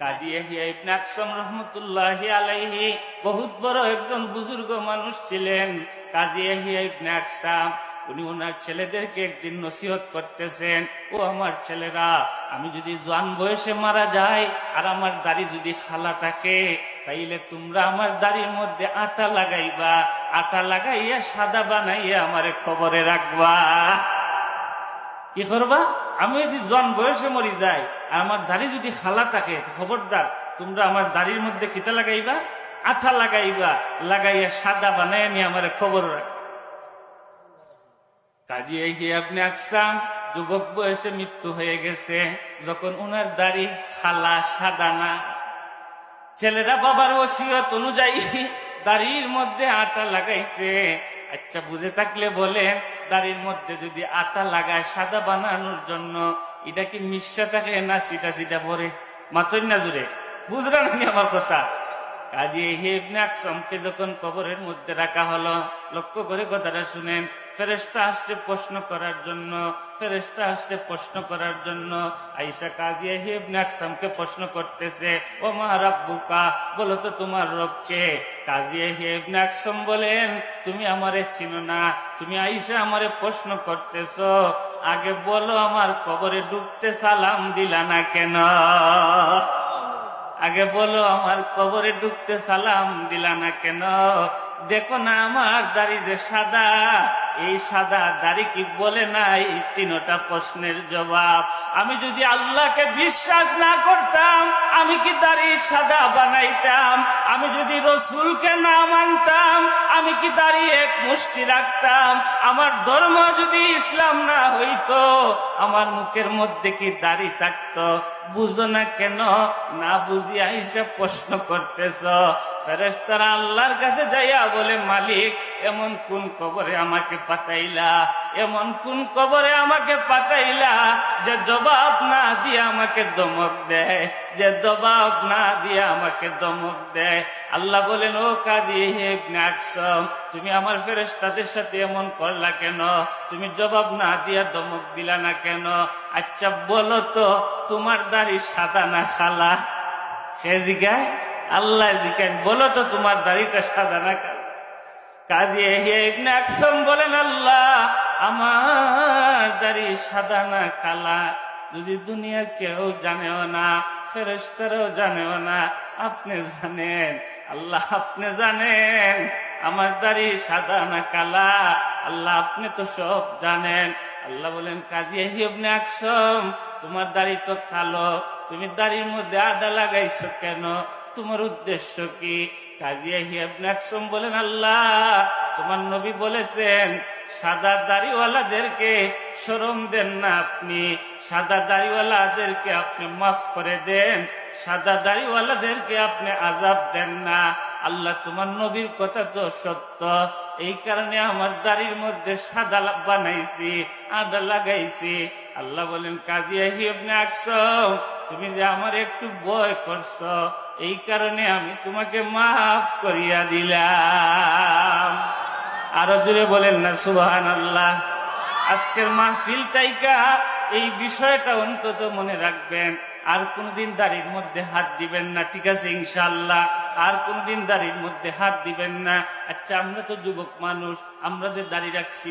কাজী ইয়াহিয়া ইবনে রহমতুল্লাহি আলাইহি বহুত বড় একজন বুজুর্গ মানুষ ছিলেন। কাজী ইয়াহিয়া ইবনে উনি ওনার ছেলেদেরকে একদিন নসিহত করতেছেন, ও আমার ছেলেরা, আমি যদি জোয়ান বয়সে মারা যাই আর আমার দাড়ি যদি খালা থাকে, তাইলে তোমরা আমার দাড়ির মধ্যে আটা লাগাইবা, আটা লাগাইয়া সাদা বানাইয়া আমারে খবরে রাখবা। কি করবা? আমি যদি জন বয়সে মরি যাই, আর আমার দাড়ি যদি খালা থাকে খবরদার, তোমরা আমার দাড়ির মধ্যে কিতা লাগাইবা? আঠা লাগাইবা, লাগাইয়া সাদা বানাই নিয়ে আমার খবর রাখ। কাজী আপনি আকসাম, যুবক বয়সে মৃত্যু হয়ে গেছে, যখন উনার দাড়ি খালা, সাদা না, ছেলেরা বাবার ওসিয়ত অনুযায়ী দাড়ির মধ্যে আটা লাগাইছে। আচ্ছা বুঝে থাকলে বলে দাড়ির মধ্যে যদি আটা লাগায় সাদা বানানোর জন্য, এটা কি মিশা থাকে না সিটা সিটা পরে? মাতই না জুড়ে। বুঝলেন আমি আমার কথা? কাজে হেবনে আকসামকে যখন কবরের মধ্যে রাখা হলো, লক্ষ্য করে কথাটা শুনেন ফেরেস্তা আসলে প্রশ্ন করার জন্য ফেরেস্তা আসলে প্রশ্ন করার জন্য আইসা কাজী হেবনে আকসামকে প্রশ্ন করতেছে ও মা রাব্বুকা? বলো তো তোমার রবকে। কাজী হেবনে আকসাম বলেন, তুমি আমারে চিনো না, তুমি আইসা আমারে প্রশ্ন করতেছ। আগে বলো আমার কবরে ডুবতে সালাম দিলা না কেন? আগে বলো, আমার কবরে ঢুকতে সালাম দিলা না কেন? দেখো না, আমার দাড়ি যে সাদা, এই সাদা দাড়ি কি বলে নাই? তিনটা প্রশ্নের জবাব। আমি যদি আল্লাহকে বিশ্বাস না করতাম, আমি কি দাড়ি সাদা বানাইতাম? আমি যদি রসুলকে না মানতাম আমি কি দাঁড়িয়ে এক মুষ্টি রাখতাম? আমার ধর্ম যদি ইসলাম না হইতো, আমার মুখের মধ্যে কি দাড়ি থাকতো? বুঝো না কেন? না বুঝিয়া হিসেব প্রশ্ন করতেছ। ফেরেস্তারা আল্লাহর কাছে যাইয়া বলে, মালিক, এমন কোন কবরে আমাকে পাঠাইলা? এমন কোন কবরে আমাকে পাঠাইলা? যে জবাব না দিয়ে আমাকে দমক দেয়, যে জবাব না দিয়ে আমাকে দমক দেয়। আল্লাহ বলেন, ও কাজী হেবনে আকসম, তুমি আমার ফেরেস্তাদের সাথে এমন করলা কেন? তুমি জবাব না দিয়া দমক দিলা না কেন? আচ্ছা বলো তো, তোমার দাড়ি সাদা না খালা সে জিগায়? আল্লাহ জিগায়। বলো তো, তোমার দাড়িটা সাদা না কাজী ইবনে বলেন, আল্লাহ আমার দাড়ি সাদা না কালা। যদি দুনিয়ার কেউ জানেও না ফেরেস্তারও জানেও না, আপনি জানেন, আল্লাহ আপনি জানেন, আমার দাড়ি সাদা না কালা। আল্লাহ আপনি তো সব জানেন। আল্লাহ বলেন, কাজী ইবনে আকসম, তোমার দাড়ি তো কালো, তুমি দাড়ির মধ্যে আদা লাগাইছো কেন? তোমার উদ্দেশ্য কি? কাজিয়া হিয়াবনে আকসম বলেন, আল্লাহ তোমার নবী বলেছেন, সাদা দাড়িওয়ালাদেরকে সরম দেন না আপনি। সাদা দাড়িওয়ালাদেরকে আপনি মাফ করে দেন। সাদা দাড়িওয়ালাদেরকে আপনি আজাব দেন না। আল্লাহ তোমার নবীর কথা তো সত্য। এই কারণে আমার দাড়ির মধ্যে সাদা বানাইছি, আদা লাগাইছি। আল্লাহ বলেন কাজিয়া হিবনে আকসম তুমি যে আমার একটু ভয় করছ, এই কারণে আমি তোমাকে মাফ করিয়া দিলাম। আরও জুড়ে বলেন না সুবাহান আল্লাহ আজকের মাহফিল তাইকা, এই বিষয়টা অন্তত মনে রাখবেন। আর কোনদিন দাড়ির মধ্যে হাত দিবেন না, ঠিক আছে ইনশাল্লাহ আর কোনদিন দাড়ির মধ্যে হাত দিবেন না। আচ্ছা আমরা তো যুবক মানুষ, আমরা যে দাড়ি রাখছি